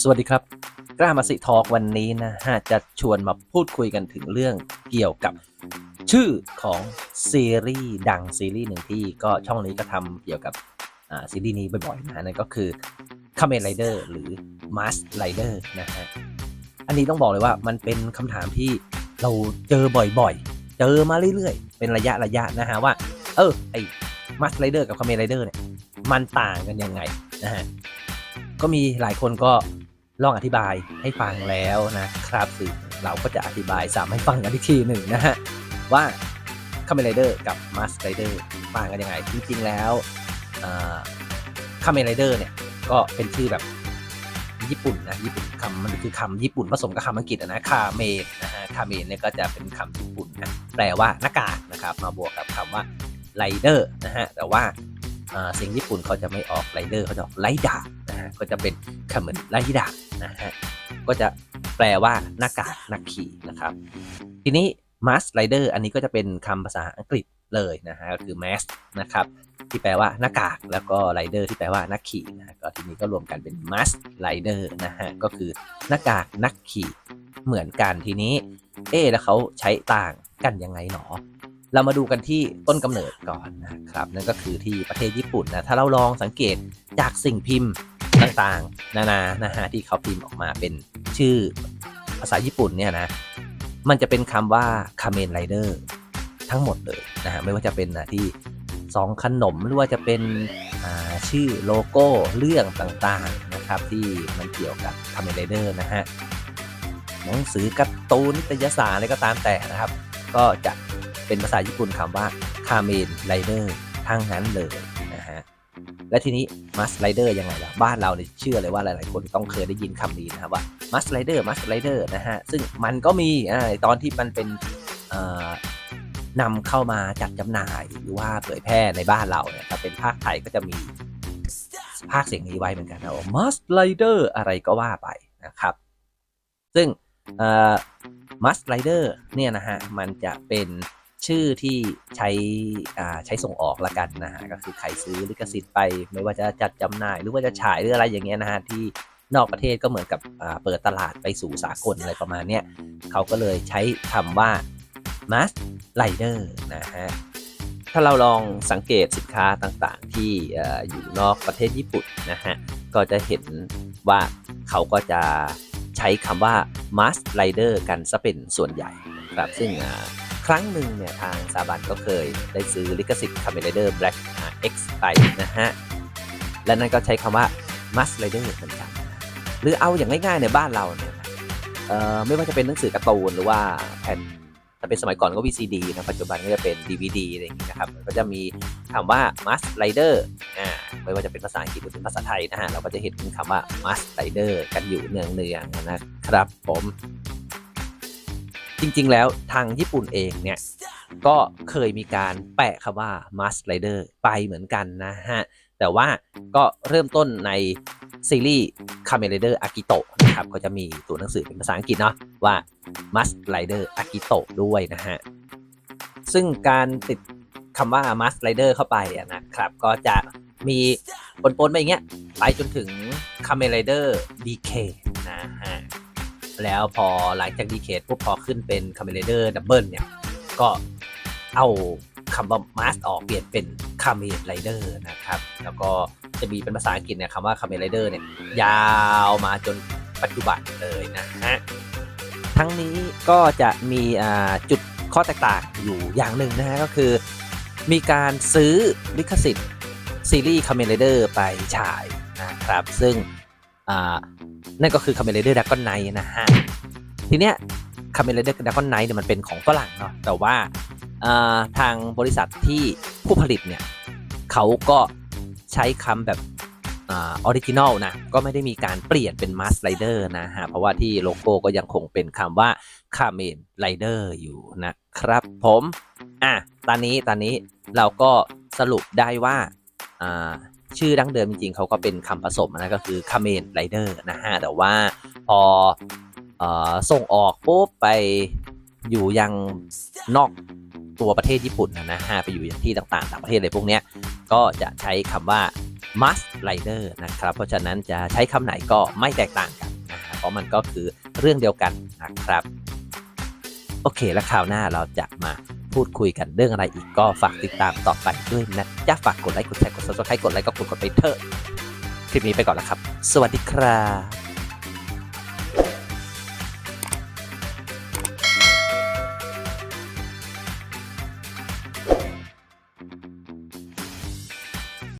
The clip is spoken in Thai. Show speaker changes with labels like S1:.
S1: สวัสดีครับ กล้ามาสิทอกวันนี้นะฮะจะชวนมาพูดคุยกันถึงเรื่องเกี่ยวกับชื่อของซีรีส์ดังซีรีส์หนึ่งที่ก็ช่องนี้ก็ทำเกี่ยวกับซีรีส์นี้บ่อยๆนะนั่นก็คือ k a m e n Rider หรือ Mask Rider นะฮะอันนี้ต้องบอกเลยว่ามันเป็นคำถามที่เราเจอบ่อยๆ เจอมาเรื่อยๆ เป็นระยะระยะนะฮะว่า เออไอ้ Mask Rider กับ k a m e n Rider เนี่ยมันต่างกันยังไงนะฮะ ก็มีหลายคนก็ลองอธิบายให้ฟังแล้วนะครับซึ่งเราก็จะอธิบายซ้ำให้ฟังกันอีกทีหนึ่งนะฮะว่า k a m e n Rider กับ Mask Rider ต่างกันยังไงจริงๆแล้วคาเมนไรเดอร์เนี่ยก็เป็นชื่อแบบญี่ปุ่นนะญี่ปุ่นคำมันคือคำญี่ปุ่นผสมกับคำอังกฤษนะคาเมนนะฮะคาเมนเนี่ยก็จะเป็นคำญี่ปุ่นนะแปลว่าหน้ากากนะครับมาบวกกับคำว่าไรเดอร์นะฮะแต่ว่าอ่าสิ่งญี่ปุ่นเขาจะไม่ออกไรเดอร์เขาจะออกไรดา ก็จะเป็นคำเหมือนไรดานะฮะก็จะแปลว่าหน้ากากนักขี่นะครับ ทีนี้ mask rider อันนี้ก็จะเป็นคำภาษาอังกฤษเลยนะฮะก็คือ mask นะครับที่แปลว่าหน้ากากแล้วก็ rider ที่แปลว่านักขี่นะก็ทีนี้ก็รวมกันเป็น mask rider นะฮะก็คือหน้ากากนักขี่เหมือนกันทีนี้ เอ๊แล้วเขาใช้ต่างกันยังไงหนอ เรามาดูกันที่ต้นกำเนิดก่อนนะครับ นั่นก็คือที่ประเทศญี่ปุ่นนะถ้าเราลองสังเกตจากสิ่งพิมพ์ ต่างๆ นานานะฮะที่เขาพิมพ์ออกมาเป็นชื่อภาษาญี่ปุ่นเนี่ยนะ มันจะเป็นคำว่าคาเมนไรเดอร์ทั้งหมดเลยนะฮะไม่ว่าจะเป็นนะที่ซองขนมหรือว่าจะเป็นชื่อโลโก้เรื่องต่างๆนะครับที่มันเกี่ยวกับคาเมนไรเดอร์นะฮะหนังสือการ์ตูนนิตยสารอะไรก็ตามแต่นะครับ ก็จะเป็นภาษาญี่ปุ่นคำว่าคาเมนไรเดอร์ทั้งนั้นเลย และทีนี้มัสไรเดอร์ยังไงล่ะบ้านเราเนี่ยเชื่อเลยว่าหลายๆ คนต้องเคยได้ยินคำนี้นะครับว่ามัสไ r เดอร์มัสไ r เดอร์นะฮะซึ่งมันก็มีอตอนที่มันเป็นนำเข้ามาจัดจำหน่ายหรือว่าเผยแพร่ในบ้านเราเนี่ยถ้าเป็นภาคไทยก็จะมีภาคเสียงนี้ไว้เหมือนกันนะว่ามัสไ r เดอร์อะไรก็ว่าไปนะครับ ซึ่งมัสไ r เดอร์เนี่ยนะฮะ มันจะเป็น ชื่อที่ใช้ใช้ส่งออกละกันนะฮะก็คือใครซื้อลิขสิทธิ์ไปไม่ว่าจะจัดจำหน่าย หรือว่าจะฉายหรืออะไรอย่างเงี้ยนะฮะที่นอกประเทศก็เหมือนกับเปิดตลาดไปสู่สากลอะไรประมาณเนี้ยเขาก็เลยใช้คำว่า mass rider นะฮะถ้าเราลองสังเกตสินค้าต่างๆ ที่อยู่นอกประเทศญี่ปุ่นนะฮะก็จะเห็นว่าเขาก็จะใช้คำว่า mass rider กันซะเป็นส่วนใหญ่ครับซึ่ง ครั้งหนึ่งเนี่ยทางซาบันก็เคยได้ซื้อลิขสิทธิ์ Kamen Rider Black X ไปนะฮะ และนั่นก็ใช้คำว่า mass rider เหมือนกันหรือเอาอย่างง่ายๆในบ้านเราเนี่ยเอ่อไม่ว่าจะเป็นหนังสือการ์ตูนหรือว่าแผ่นถ้าเป็นสมัยก่อนก็ VCD นะปัจจุบันก็จะเป็น DVD อะไรอย่างนี้นะครับก็จะมีคำว่า Mask Rider อ่าไม่ว่าจะเป็นภาษาอังกฤษหรือเป็นภาษาไทยนะฮะเราก็จะเห็นคำว่า Mask Rider กันอยู่เนืองๆนะครับผม จริงๆ แล้วทางญี่ปุ่นเองเนี่ยก็เคยมีการแปะคำว่า Mask Rider ไปเหมือนกันนะฮะ แต่ว่าก็เริ่มต้นในซีรีส์ Kamen Rider Akito นะครับ ก็จะมีตัวหนังสือเป็นภาษาอังกฤษเนาะว่า Mask Rider Akito ด้วยนะฮะ ซึ่งการติดคำว่า Mask Rider เข้าไปนะครับ ก็จะมีปนๆไปอย่างเงี้ยไปจนถึง Kamen Rider DK แล้วพอหลังจาก DK ปุ๊บพอขึ้นเป็น Kamen Rider Double เนี่ย ก็เอาคำว่า mask ออกเปลี่ยนเป็น Kamen Rider นะครับ แล้วก็จะมีเป็นภาษาอังกฤษเนี่ยคำว่า Kamen Rider เนี่ยยาวมาจนปัจจุบันเลยนะฮะทั้งนี้ก็จะมีจุดข้อแตกต่างอยู่อย่างหนึ่งนะฮะก็คือ มีการซื้อลิขสิทธิ์ซีรีส์ Kamen Rider ไปฉายนะครับ ซึ่ง นั่นก็คือ Kamen Rider Dragon Knight นะฮะ ทีเนี้ย Kamen Rider Dragon Knight เนี่ยมันเป็นของฝรั่งเนาะแต่ว่าทางบริษัทที่ผู้ผลิตเนี่ยเขาก็ใช้คำแบบออริจินอลนะ ก็ไม่ได้มีการเปลี่ยนเป็นมาสไลเดอร์นะฮะ เพราะว่าที่โลโก้ก็ยังคงเป็นคำว่าคาเมนไลเดอร์อยู่นะครับผม อะ ตอนนี้ตอนนี้เราก็สรุปได้ว่า ชื่อดั้งเดิมจริงๆเขาก็เป็นคำผสมนะก็คือคาเมนไรเดอร์นะฮะแต่ว่าพออส่งออกปุ๊บไปอยู่ยังนอกตัวประเทศญี่ปุ่นนะฮะไปอยู่อย่างที่ต่างๆต่างประเทศเลยพวกเนี้ยก็จะใช้คำว่า Must Rider นะครับ เพราะฉะนั้นจะใช้คำไหนก็ไม่แตกต่างกันนะเพราะมันก็คือเรื่องเดียวกันนะครับ โอเค แล้วคราวหน้าเราจะมา พูดคุยกันเรื่องอะไรอีกก็ฝากติดตามต่อไปด้วยนะจ๊ะฝากกดไลค์กดแชร์กด subscribe กดไลค์ก็กดกดไปเถอะคลิปนี้ไปก่อนแล้วครับ สวัสดีครับ